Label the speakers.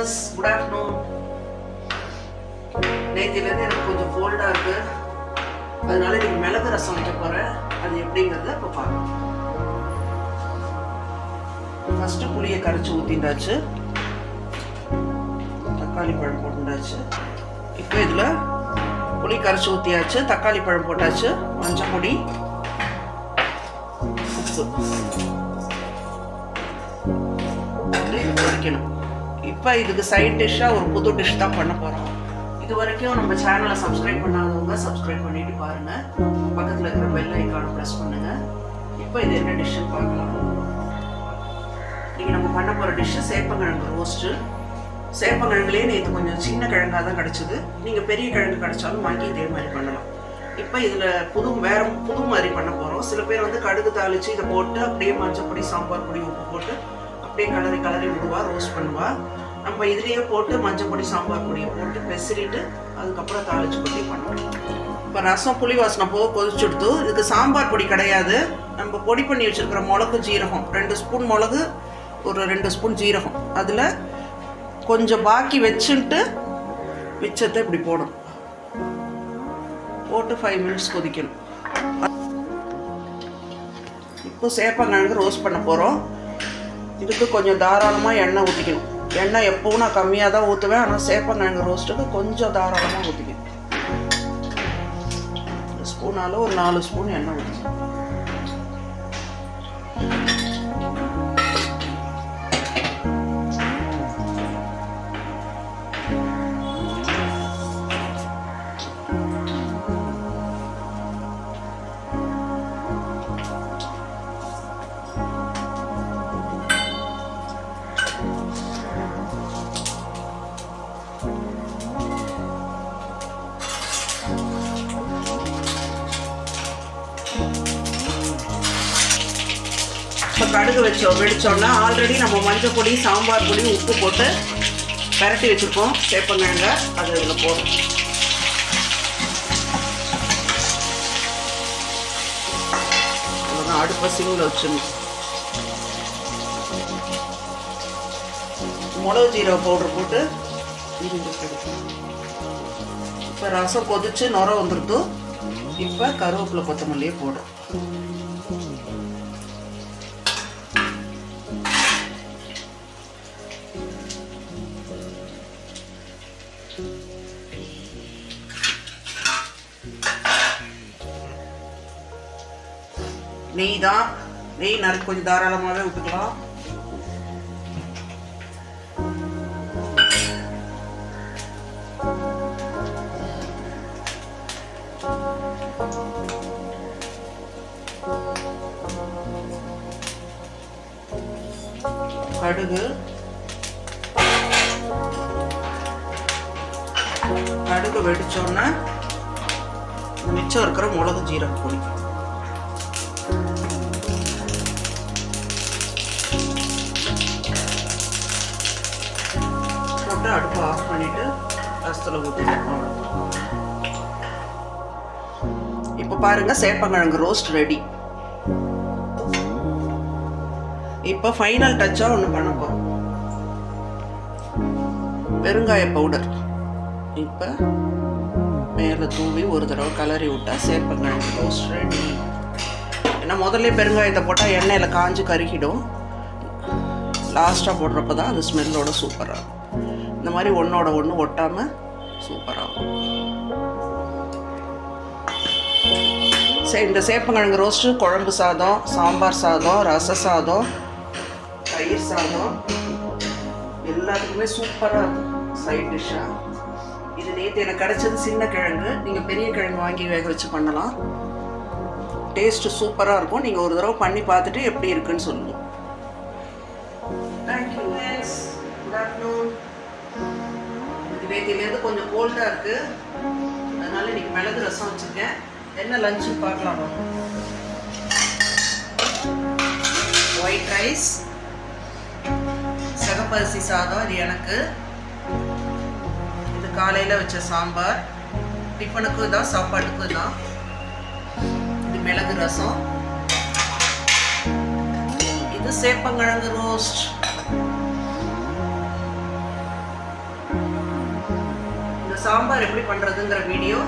Speaker 1: Viewers good afternoon நேத்திலேருந்து எனக்கு கொஞ்சம் கோல்டாக இருக்கு. அதனால இன்னைக்கு மிளகு ரசம் வைக்க போகிறேன் அது எப்படிங்கிறத இப்போ பார்க்கலாம். ஃபஸ்ட்டு புளியை கரைச்சி ஊற்றிண்டாச்சு தக்காளி பழம் போட்டுண்டாச்சு இப்போ இதில் புளி கரைச்சி ஊற்றியாச்சு தக்காளி பழம் போட்டாச்சு. மஞ்சள் பொடி உப்பு கொதிக்கணும் இப்போ இதுக்கு சைட் டிஷ்ஷாக ஒரு புது டிஷ் தான் பண்ண போகிறோம் இது வரைக்கும் நம்ம சேனலை சப்ஸ்கிரைப் பண்ணாதவங்க சப்ஸ்கிரைப் பண்ணிட்டு பாருங்கள் பக்கத்தில் இருக்கிற பெல் ஐக்கானை ப்ரெஸ் பண்ணுங்கள் இப்போ இது என்ன டிஷ்ஷுன்னு பார்க்கலாம். இன்றைக்கி நம்ம பண்ண போகிற டிஷ்ஷு சேப்பங்கிழங்கு ரோஸ்ட்டு சேப்பங்கிழங்குலேயே நேற்று கொஞ்சம் சின்ன கிழங்காக தான் கிடச்சிது. நீங்கள் பெரிய கிழங்கு கிடச்சாலும் வாங்கி இதே மாதிரி பண்ணலாம். இப்போ இதில் புது வேற புது மாதிரி பண்ண போகிறோம் சில பேர் வந்து கடுகு தாளித்து இதை போட்டு அப்படியே மஞ்சள் பொடி சாம்பார் பொடி உப்பு போட்டு அப்படியே கலரி கலரி விடுவா ரோஸ்ட் பண்ணுவா. நம்ம இதுலேயே போட்டு மஞ்சள் பொடி சாம்பார் பொடியை போட்டு பெசரிட்டு அதுக்கப்புறம் தாளிச்சு கொட்டி பண்ணுவோம். இப்போ ரசம் புளி வாசனை போக கொதிச்சுடுத்து. இதுக்கு சாம்பார் பொடி கிடையாது. நம்ம பொடி பண்ணி வச்சுருக்கிற மிளகு ஜீரகம். ரெண்டு ஸ்பூன் மிளகு ஒரு ரெண்டு ஸ்பூன் ஜீரகம். அதில் கொஞ்சம் பாக்கி வச்சுட்டு மிச்சத்தை இப்படி போடணும். போட்டு ஃபைவ் மினிட்ஸ் கொதிக்கணும். இப்போ சேப்பங்கிழங்கு ரோஸ்ட் பண்ண போகிறோம் இதுக்கு கொஞ்சம் தாராளமாக எண்ணெய் ஊற்றிக்கணும் எண்ணெய் எப்பவும் நான் கம்மியாக தான் ஊற்றுவேன் ஆனால் சேப்பங்கிழங்கு ரோஸ்ட்டுக்கு கொஞ்சம் தாராளமாக ஊற்றிக்கேன் ஸ்பூனால் ஒரு நாலு ஸ்பூன் எண்ணெய் ஊற்றிக்கணும் கடுகு வச்சோம் வெடிச்சோன்னா ஆல்ரெடி நம்ம மஞ்சள் பொடி சாம்பார் பொடி உப்பு போட்டு பரட்டி வச்சுருக்கோம். சேப்பங்கிழங்க அது இதில் போடும் அடுப்பை சிங்கில் வச்சிடணும். மிளகு ஜீரக பவுடர் போட்டு இப்போ ரசம் கொதிச்சு நுர வந்துருது. இப்போ கருவேப்பிலை கொத்தமல்லியே போடும் நெய் தான் நெய் நறுக்கு கொஞ்சம் தாராளமாகவே விட்டுக்கலாம் கடுகு. கடுகு வெடிச்சோன்னே மிச்சம் இருக்கிற மிளகு ஜீரக பொடி. போட்டு அடுப்பை ஆஃப் பண்ணிட்டு ரசத்தில் ஊற்றி இப்போ பாருங்க சேப்பங்கிழங்கு ரோஸ்ட் ரெடி இப்போ ஃபைனல் டச்சாக ஒன்று பண்ண போகிறோம் பெருங்காய பவுடர் இப்போ மேலே தூவி ஒரு தடவை கலரி விட்டால் சேப்பங்கிழங்கு ரோஸ்ட் ரெடி ஏன்னா முதல்ல பெருங்காயத்தை போட்டால் எண்ணெயில் காஞ்சு கருகிடும். லாஸ்ட்டாக போடுறப்ப தான் அது ஸ்மெல்லோட சூப்பராக இருக்கும். இந்த மாதிரி ஒன்றோட ஒன்று ஒட்டாமல் சூப்பராகும் சரி இந்த சேப்பங்கிழங்கு ரோஸ்ட்டு குழம்பு சாதம் சாம்பார் சாதம் ரச சாதம் தயிர் சாதம் எல்லாத்துக்குமே சூப்பராக இருக்கும். சைட் டிஷ்ஷாக இது நேற்று எனக்கு கிடச்சது சின்ன கிழங்கு. நீங்கள் பெரிய கிழங்கு வாங்கி வேக வச்சு பண்ணலாம். டேஸ்ட்டு சூப்பராக இருக்கும். நீங்கள் ஒரு தடவை பண்ணி பார்த்துட்டு எப்படி இருக்குன்னு சொல்லுங்கள் தேங்க்யூ குட் ஆஃப்டர்நூன் இது நேற்றுலேருந்து கொஞ்சம் கோல்டாக இருக்குது அதனால இன்னைக்கு மிளகு ரசம் வச்சுருக்கேன். என்ன லஞ்சு பார்க்கலாம் ஒயிட் ரைஸ் சிகப்பரிசி சாதம் இது எனக்கு. காலையில் வச்ச சாம்பார் டிஃபனுக்கும் தான் சாப்பாட்டுக்கும் தான் இது மிளகு ரசம். இது சேப்பங்கிழங்கு ரோஸ்ட் இந்த சாம்பார் எப்படி பண்ணுறதுங்கிற வீடியோ